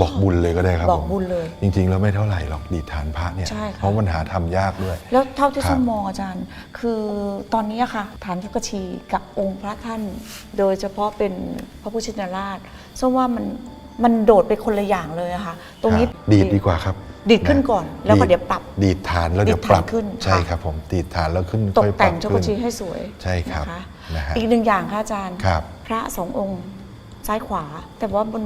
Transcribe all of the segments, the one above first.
บอกบุญเลยก็ได้ครับบอกผมบุญเลย จริง ๆ แล้วไม่เท่าไหร่หรอกดีดฐานพระเนี่ย ใช่ค่ะ เพราะมันหาทำยากด้วย แล้วเท่าที่ครับ ส้มมองอาจารย์ คือตอนนี้อะค่ะ ฐานยุกชีกับองค์พระท่าน โดยเฉพาะเป็นพระพุทธชินราชส้มว่ามันมันโดดไปคนละอย่างเลยอะค่ะ ตรงนี้ ครับดีดดีกว่าครับดีดขึ้นก่อนแล้วก็ดเดี๋ยวปรับดีดฐานแล้วเดี๋ยวดีดปรับฐานขึ้นใช่ค่ะ ครับผมดีดฐานแล้วขึ้นตค่กอยปแต่รับงชุกขึ้นชีให้สวยใช่ครับนะคะนะฮะอีกหนึ่งอย่างค่ะอาจารย์ ครับ พระสององค์ซ้ายขวา แต่ว่าบน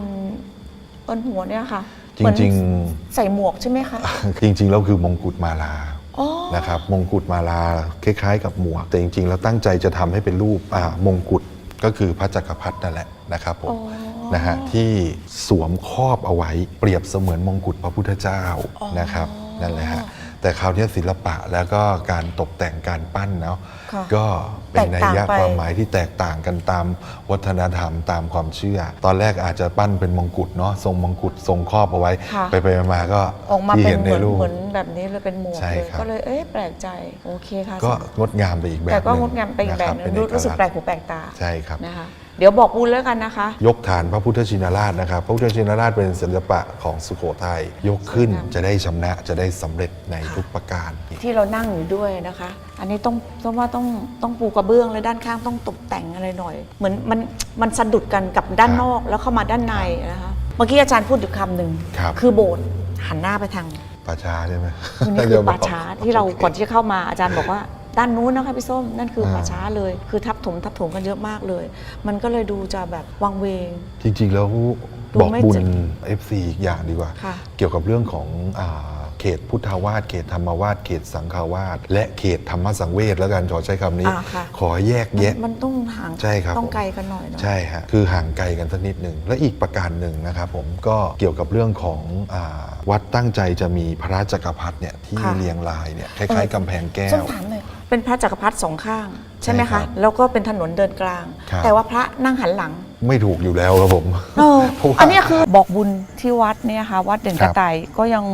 บนหัวเนี่ยค่ะจริงๆเหมือนใส่หมวกใช่ไหมคะจริง ๆ แล้วคือมงกุฎมาลา อ๋อ นะครับมงกุฎมาลาคล้ายๆ กับหมวก แต่จริงๆ แล้วตั้งใจจะทำให้เป็นรูปอ่ามงกุฎก็คือพระจักรพรรดินั่นแหละนะครับผมอ๋อนะฮะที่สวมครอบเอาไว้เปรียบเสมือนมงกุฎพระพุทธเจ้าอ๋อนะครับนั่นแหละฮะ แต่คราวนี้ศิลปะแล้วก็การตกแต่งการปั้นเนาะค่ะก็เป็นนัยยะแตกต่างไป ความหมายที่แตกต่างกันตามวัฒนธรรมตามความเชื่อ ตอนแรกอาจจะปั้นเป็นมงกุฎเนาะทรงมงกุฎทรงครอบเอาไว้ ค่ะ ไปไปๆมาๆก็ออกมาที่เป็นเห็นเหในมือนรูป เหมือนแบบนี้เลยเป็นหมวกใช่เลยครับ ก็เลยเอ๊ะแปลกใจโอเคค่ะก็อาจารย์งดงามไปอีกแบบแต่ก็หนึ่งดงามไปอีกแบบหนึะคงเป็รู้เอรู้สึกษณ์แปลกหูแปลกตาใช่ครับ นะคะ เดี๋ยวบอกบุญแล้วกันนะคะ ยกฐานพระพุทธชินราชนะครับ พระพุทธชินราชเป็นศิลปะของสุโขทัยยกขึ้นสวยงามจะได้ชำนะจะได้สำเร็จในค่ะทุกประการ ที่เรานั่งอยู่ด้วยนะคะ อันนี้ต้องต้องว่าต้องต้องปูกระเบื้องเลยด้านข้างต้องตกแต่งอะไรหน่อย เหมือนมันมันสะดุดกันกับด้านครับนอกแล้วเข้ามาด้านในนะคะเมื่อกี้อาจารย์พูดอยู่คำหนึ่งครับ คือโบสถ์หันหน้าไปทางป่าช้าใช่ไหมคือนี่คือป่าช้าที่เราก่อนที่จะเข้ามาอาจารย์บอกว่า ด้านนู้นนะคะพี่ส้มนั่นคือป่าช้าเลย คือทับถมทับถมกันเยอะมากเลย มันก็เลยดูจะแบบวังเวง จริง ๆ แล้วดูบอกไม่บุญเจ็บ FC อีกอย่างดีกว่า ค่ะ เกี่ยวกับเรื่องของอา เขตพุทธาวาสเขตธรรมวาสเขตสังฆาวาสและเขตธรรมสังเวชแล้วกันขอใช้คำนี้ อ่าค่ะ ขอแยกแยะ มันต้องห่างใช่ครับต้องผม ไกลกันหน่อยเนาะ ใช่ฮะคือห่างไกลกันสักนิดหนึ่งและอีกประการหนึ่งนะครับผมก็เกี่ยวกับเรื่องของอาวัดตั้งใจจะมีพระจักรพรรดิเนี่ยที่ค่ะ เรียงรายเนี่ยคล้ายๆกำแพงแก้ส้มว ถามเลยเป็นพระจักรพรรดิสองข้าง ใช่ไหมใช่ครัคะ บแล้วก็เป็นถนนเดินกลาง ครับ แต่ว่าพระนั่งหันหลัง ไม่ถูกอยู่แล้วครับผมเออเพราะว่า อันเนี้ยคือบอกบุญที่วัดเนี่ยค่ะวัดเด่นคกรัระบต่ายก็ยัง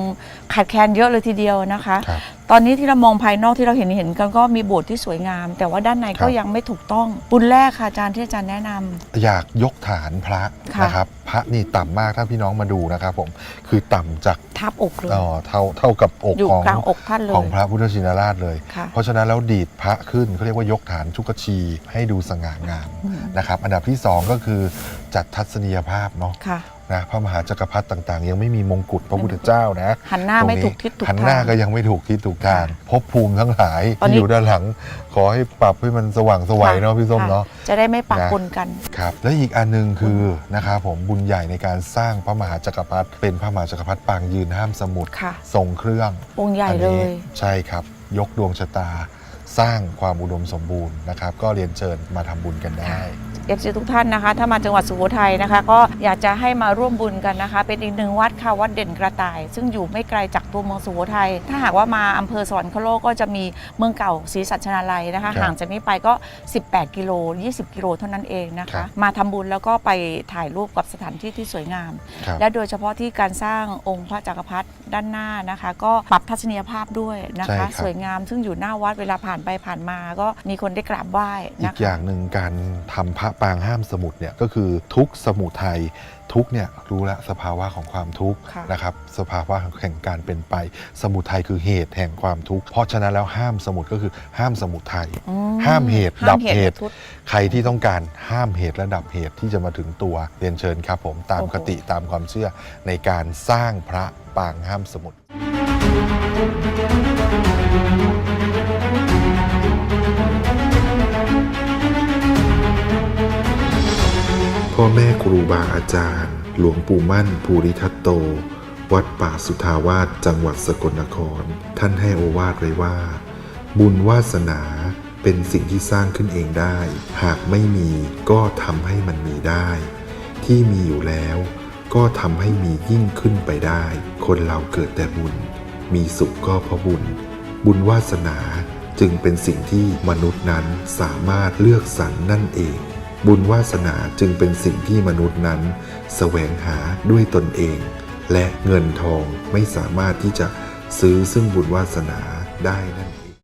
ขาดแคลนเยอะเลยทีเดียวนะคะ ครับ ตอนนี้ที่เรามองภายนอกที่เราเห็นเห็นกันก็มีโบสถ์ที่สวยงาม แต่ว่าด้านในคก็รับยังไม่ถูกต้องบุญแรกค่ะอาจารย์ที่อาจารย์แนะนำอยากยกฐานพระค่ะนะครับพระนี่ต่ำมากถ้าพี่น้องมาดูนะครับผมคือต่ำจากทับอกเลยเอ่อเท่าเท่ากับอกอยู่ของกลางอกท่านเลยของพระพุทธชินราชเลยค่ะเพราะฉะนั้นแล้วดีดพระขึ้นเขาเรียกว่ายกฐานชุกชี ให้ดูสง่างามอืมนะครับ อันดับที่สองก็คือจัดทัศนียภาพเนาะค่ะ นะพระมหาจักรพรรดิต่างๆ ยังไม่มีมงกุฎพระพุทธเจ้านะหันหน้าไม่ตรงถูกทิศถูกหันหน้าทางก็ยังไม่ถูกทิศถูกทางภพภูมิทั้งหลายตอนนี้ที่อยู่ด้านหลัง ขอให้ปรับให้มันสว่างสวัยเนาะพี่ส้มค่เนาะจะได้ไม่ปะนะปนกันครับและอีกอันหนึงคือนะครับผมบุญใหญ่ในการสร้างพระมหาจักรพรรดิเป็นพระมหาจักรพรรดิปางยืนห้ามสมุทรค่ะทรงเครื่ององค์ใหญ่อันเลนี้ยใช่ครับ ยกดวงชะตา สร้างความอุดมสมบูรณ์นะครับ ก็เรียนเชิญมาทำบุญกันได้ เอฟซีทุกท่านนะคะ ถ้ามาจังหวัดสุโขทัยนะคะ ก็อยากจะให้มาร่วมบุญกันนะคะ เป็นอีกหนึ่งวัดค่ะวัดเด่นกระต่าย ซึ่งอยู่ไม่ไกลจากตัวเมืองสุโขทัยถ้าหากว่ามาอำเภอสวรรคโลกก็จะมีเมืองเก่าศรีสัชนาลัยนะคะครับห่างจากนี้ไปก็ 18 กิโล 20 กิโลเท่านั้นเองนะครัคะบมาทำบุญแล้วก็ไปถ่ายรูปกับสถานที่ที่สวยงามครับและโดยเฉพาะที่การสร้างองค์พระจักรพรรดิด้านหน้านะคะ ก็ปรับทัศนียภาพด้วยนะใช่ครัคะบสวยงามซึ่งอยู่หน้าวัดเวลาผ่านไปผ่านมา ก็มีคนได้กราบไหว้อีนะกคะอย่างหนึ่งการทำพระปางห้ามสมุทรเนี่ยก็คือทุกข์สมุทัยทุกข์เนี่ยรู้แล้วสภาวะของความทุกข์ค่ะ นะครับสภาวะแห่งการเป็นไป สมุทัยคือเหตุแห่งความทุกข์เพราะฉะนั้นแล้วห้ามสมุทรก็คือห้ามสมุทัย อืมห้ามเหตุห้าดัมบเหตุเหตุ ทุก ใครที่ต้องการห้ามเหตุและดับเหตุที่จะมาถึงตัวเรียนเชิญครับผมตามโอ้โห คติตามความเชื่อในการสร้างพระปางห้ามสมุท พ่อแม่ครูบาอาจารย์ หลวงปู่มั่นภูริทัตโต วัดป่าสุทาวาสจังหวัดสกลนคร ท่านให้โอวาทไว้ว่า บุญวาสนาเป็นสิ่งที่สร้างขึ้นเองได้ หากไม่มีก็ทำให้มันมีได้ ที่มีอยู่แล้ว ก็ทำให้มียิ่งขึ้นไปได้ คนเราเกิดแต่บุญ มีสุขก็เพราะบุญ บุญวาสนาจึงเป็นสิ่งที่มนุษย์นั้นสามารถเลือกสรรนั่นเอง บุญวาสนาจึงเป็นสิ่งที่มนุษย์นั้น แสวงหาด้วยตนเอง และเงินทองไม่สามารถที่จะซื้อซึ่งบุญวาสนาได้นั่นเอง